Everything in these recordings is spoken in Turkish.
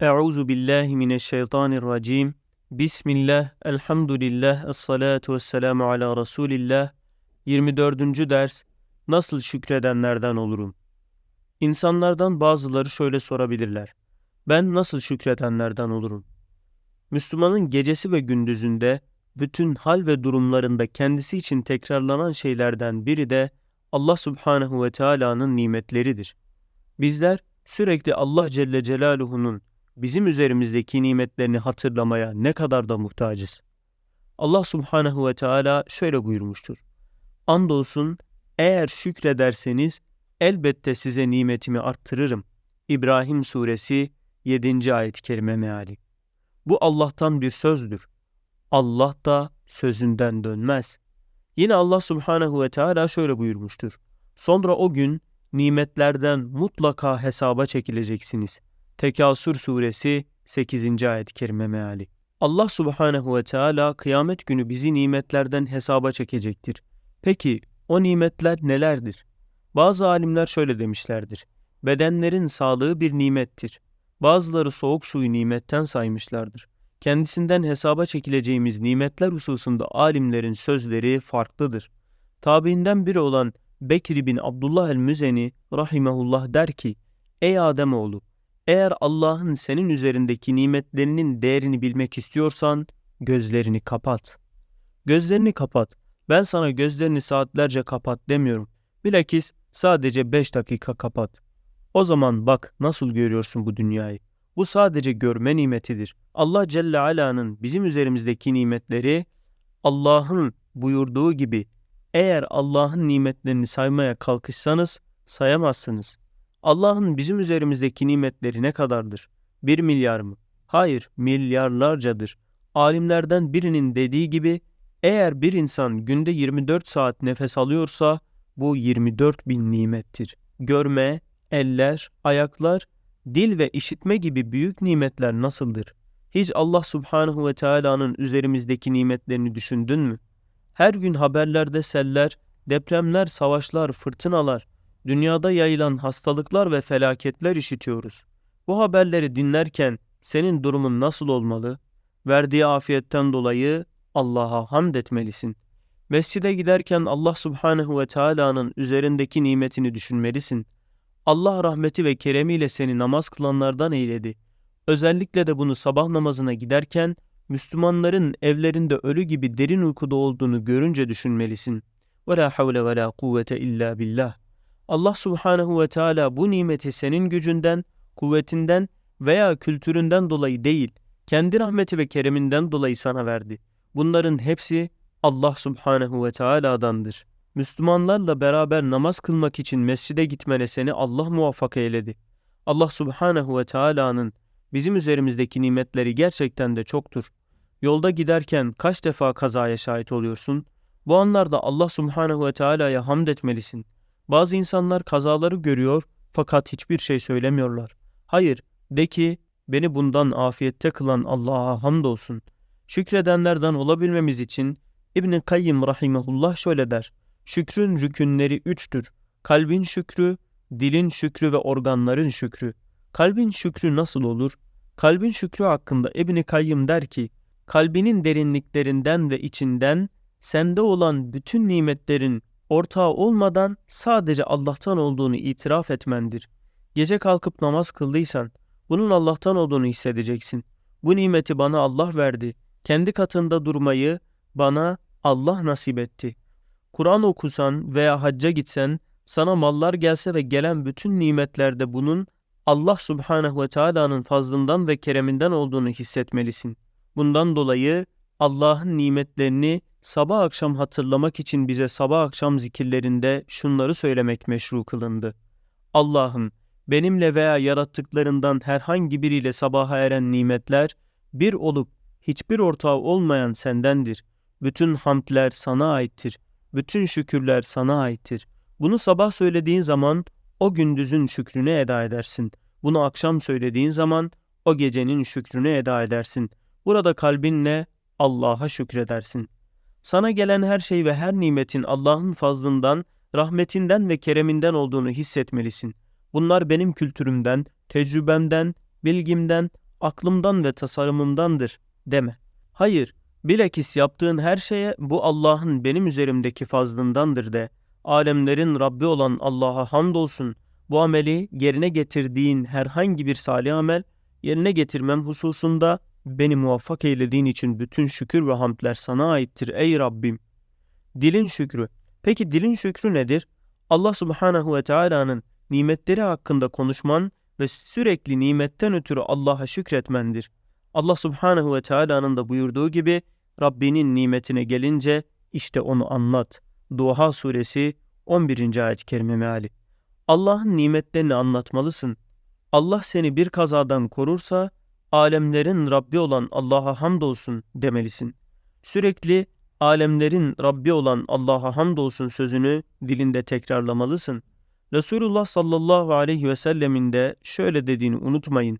Euzu billahi mineşşeytanirracim. Bismillah, elhamdülillah, esselatu vesselamu ala Resulillah. 24. ders Nasıl şükredenlerden olurum? İnsanlardan bazıları şöyle sorabilirler. Ben nasıl şükredenlerden olurum? Müslümanın gecesi ve gündüzünde bütün hal ve durumlarında kendisi için tekrarlanan şeylerden biri de Allah Subhanahu ve Taala'nın nimetleridir. Bizler sürekli Allah Celle Celaluhu'nun bizim üzerimizdeki nimetlerini hatırlamaya ne kadar da muhtacız. Allah Subhanahu ve Teala şöyle buyurmuştur. Andolsun eğer şükrederseniz elbette size nimetimi arttırırım. İbrahim suresi 7. ayet-i kerime meali. Bu Allah'tan bir sözdür. Allah da sözünden dönmez. Yine Allah Subhanahu ve Teala şöyle buyurmuştur. Sonra o gün nimetlerden mutlaka hesaba çekileceksiniz. Tekasür suresi 8. ayet-i kerime meali. Allah Subhanahu ve Teala kıyamet günü bizi nimetlerden hesaba çekecektir. Peki o nimetler nelerdir? Bazı alimler şöyle demişlerdir. Bedenlerin sağlığı bir nimettir. Bazıları soğuk suyu nimetten saymışlardır. Kendisinden hesaba çekileceğimiz nimetler hususunda alimlerin sözleri farklıdır. Tabiinden biri olan Bekir bin Abdullah el-Müzeni rahimehullah der ki, Ey Ademoğlu, eğer Allah'ın senin üzerindeki nimetlerinin değerini bilmek istiyorsan gözlerini kapat. Gözlerini kapat. Ben sana gözlerini saatlerce kapat demiyorum. Bilakis sadece beş dakika kapat. O zaman bak nasıl görüyorsun bu dünyayı. Bu sadece görme nimetidir. Allah Celle Ala'nın bizim üzerimizdeki nimetleri Allah'ın buyurduğu gibi eğer Allah'ın nimetlerini saymaya kalkışsanız sayamazsınız. Allah'ın bizim üzerimizdeki nimetleri ne kadardır? Bir milyar mı? Hayır, milyarlarcadır. Alimlerden birinin dediği gibi eğer bir insan günde 24 saat nefes alıyorsa bu 24 bin nimettir. Görme, eller, ayaklar, dil ve işitme gibi büyük nimetler nasıldır? Hiç Allah Subhanahu ve Teala'nın üzerimizdeki nimetlerini düşündün mü? Her gün haberlerde seller, depremler, savaşlar, fırtınalar, dünyada yayılan hastalıklar ve felaketler işitiyoruz. Bu haberleri dinlerken senin durumun nasıl olmalı? Verdiği afiyetten dolayı Allah'a hamd etmelisin. Mescide giderken Allah Subhanahu ve Teala'nın üzerindeki nimetini düşünmelisin. Allah rahmeti ve keremiyle seni namaz kılanlardan eyledi. Özellikle de bunu sabah namazına giderken Müslümanların evlerinde ölü gibi derin uykuda olduğunu görünce düşünmelisin. Ve la havle ve la kuvvete illa billah. Allah Subhanahu ve Teala bu nimeti senin gücünden, kuvvetinden veya kültüründen dolayı değil, kendi rahmeti ve kereminden dolayı sana verdi. Bunların hepsi Allah Subhanahu ve Teala'dandır. Müslümanlarla beraber namaz kılmak için mescide gitmene seni Allah muvaffak eyledi. Allah Subhanahu ve Teala'nın bizim üzerimizdeki nimetleri gerçekten de çoktur. Yolda giderken kaç defa kazaya şahit oluyorsun? Bu anlarda Allah Subhanahu ve Teala'ya hamd etmelisin. Bazı insanlar kazaları görüyor fakat hiçbir şey söylemiyorlar. Hayır, de ki beni bundan afiyette kılan Allah'a hamdolsun. Şükredenlerden olabilmemiz için İbn Kayyim rahimehullah şöyle der. Şükrün rükünleri üçtür. Kalbin şükrü, dilin şükrü ve organların şükrü. Kalbin şükrü nasıl olur? Kalbin şükrü hakkında İbn Kayyim der ki, kalbinin derinliklerinden ve içinden sende olan bütün nimetlerin ortağı olmadan sadece Allah'tan olduğunu itiraf etmendir. Gece kalkıp namaz kıldıysan bunun Allah'tan olduğunu hissedeceksin. Bu nimeti bana Allah verdi. Kendi katında durmayı bana Allah nasip etti. Kur'an okusan veya hacca gitsen sana mallar gelse ve gelen bütün nimetlerde bunun Allah Subhanahu ve Taala'nın fazlından ve kereminden olduğunu hissetmelisin. Bundan dolayı Allah'ın nimetlerini sabah akşam hatırlamak için bize sabah akşam zikirlerinde şunları söylemek meşru kılındı. Allah'ım benimle veya yarattıklarından herhangi biriyle sabaha eren nimetler bir olup hiçbir ortağı olmayan sendendir. Bütün hamdler sana aittir. Bütün şükürler sana aittir. Bunu sabah söylediğin zaman o gündüzün şükrünü eda edersin. Bunu akşam söylediğin zaman o gecenin şükrünü eda edersin. Burada kalbinle Allah'a şükredersin. Sana gelen her şey ve her nimetin Allah'ın fazlından, rahmetinden ve kereminden olduğunu hissetmelisin. Bunlar benim kültürümden, tecrübemden, bilgimden, aklımdan ve tasarımımdandır deme. Hayır, bilakis yaptığın her şeye bu Allah'ın benim üzerimdeki fazlındandır de. Alemlerin Rabbi olan Allah'a hamdolsun. Bu ameli yerine getirdiğin herhangi bir salih amel yerine getirmem hususunda beni muvaffak eylediğin için bütün şükür ve hamdler sana aittir ey Rabbim. Dilin şükrü. Peki dilin şükrü nedir? Allah Subhanahu ve Taala'nın nimetleri hakkında konuşman ve sürekli nimetten ötürü Allah'a şükretmendir. Allah Subhanahu ve Taala'nın da buyurduğu gibi Rabbinin nimetine gelince işte onu anlat. Duha suresi 11. ayet-i kerime meali. Allah'ın nimetlerini anlatmalısın. Allah seni bir kazadan korursa alemlerin Rabbi olan Allah'a hamdolsun demelisin. Sürekli alemlerin Rabbi olan Allah'a hamdolsun sözünü dilinde tekrarlamalısın. Resulullah sallallahu aleyhi ve sellemin de şöyle dediğini unutmayın.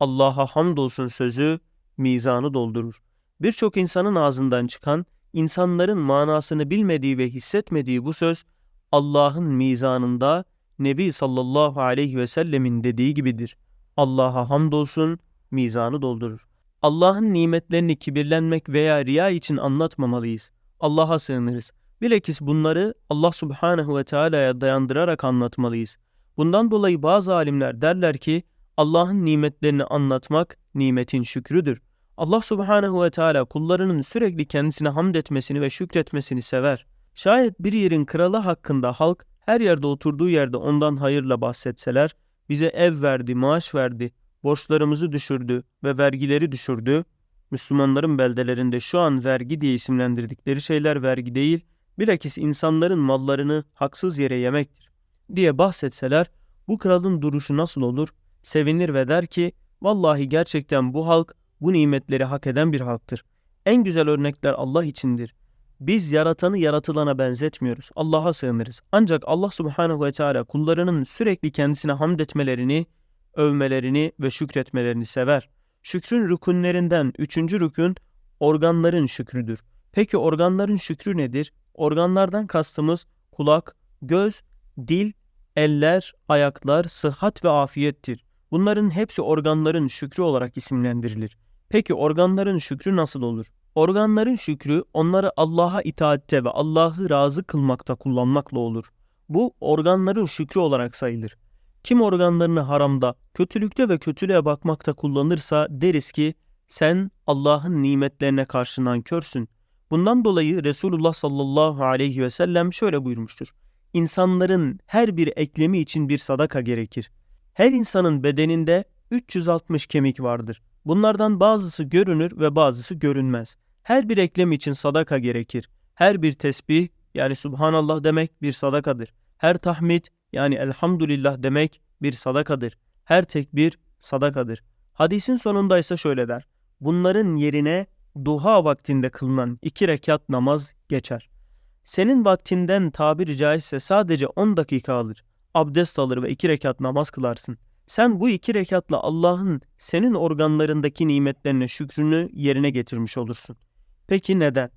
Allah'a hamdolsun sözü mizanı doldurur. Birçok insanın ağzından çıkan, insanların manasını bilmediği ve hissetmediği bu söz Allah'ın mizanında Nebi sallallahu aleyhi ve sellemin dediği gibidir. Allah'a hamdolsun mizanı doldurur. Allah'ın nimetlerini kibirlenmek veya riya için anlatmamalıyız. Allah'a sığınırız. Bilakis bunları Allah subhanehu ve Teala'ya dayandırarak anlatmalıyız. Bundan dolayı bazı alimler derler ki Allah'ın nimetlerini anlatmak nimetin şükrüdür. Allah subhanehu ve Teala kullarının sürekli kendisine hamd etmesini ve şükretmesini sever. Şayet bir yerin kralı hakkında halk her yerde oturduğu yerde ondan hayırla bahsetseler, bize ev verdi, maaş verdi, borçlarımızı düşürdü ve vergileri düşürdü. Müslümanların beldelerinde şu an vergi diye isimlendirdikleri şeyler vergi değil, bilakis insanların mallarını haksız yere yemektir diye bahsetseler, bu kralın duruşu nasıl olur? Sevinir ve der ki, vallahi gerçekten bu halk bu nimetleri hak eden bir halktır. En güzel örnekler Allah içindir. Biz yaratanı yaratılana benzetmiyoruz. Allah'a sığınırız. Ancak Allah subhanehu ve teala kullarının sürekli kendisine hamd etmelerini, övmelerini ve şükretmelerini sever. Şükrün rükunlerinden üçüncü rükün organların şükrüdür. Peki organların şükrü nedir? Organlardan kastımız kulak, göz, dil, eller, ayaklar, sıhhat ve afiyettir. Bunların hepsi organların şükrü olarak isimlendirilir. Peki organların şükrü nasıl olur? Organların şükrü onları Allah'a itaatte ve Allah'ı razı kılmakta kullanmakla olur. Bu organların şükrü olarak sayılır. Kim organlarını haramda, kötülükte ve kötülüğe bakmakta kullanırsa deriz ki sen Allah'ın nimetlerine karşı nankörsün. Bundan dolayı Resulullah sallallahu aleyhi ve sellem şöyle buyurmuştur. İnsanların her bir eklemi için bir sadaka gerekir. Her insanın bedeninde 360 kemik vardır. Bunlardan bazısı görünür ve bazısı görünmez. Her bir eklem için sadaka gerekir. Her bir tesbih yani Subhanallah demek bir sadakadır. Her tahmid yani elhamdülillah demek bir sadakadır. Her tekbir sadakadır. Hadisin sonunda ise şöyle der. Bunların yerine duha vaktinde kılınan iki rekat namaz geçer. Senin vaktinden tabiri caizse sadece 10 dakika alır. Abdest alır ve iki rekat namaz kılarsın. Sen bu iki rekatla Allah'ın senin organlarındaki nimetlerine şükrünü yerine getirmiş olursun. Peki neden?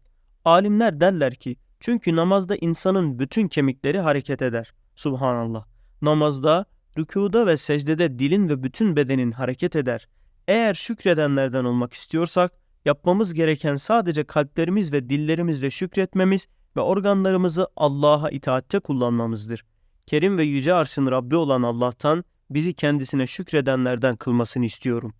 Alimler derler ki çünkü namazda insanın bütün kemikleri hareket eder. Subhanallah. Namazda, rükuda ve secdede dilin ve bütün bedenin hareket eder. Eğer şükredenlerden olmak istiyorsak yapmamız gereken sadece kalplerimiz ve dillerimizle şükretmemiz ve organlarımızı Allah'a itaatte kullanmamızdır. Kerim ve yüce arşın Rabbi olan Allah'tan bizi kendisine şükredenlerden kılmasını istiyorum.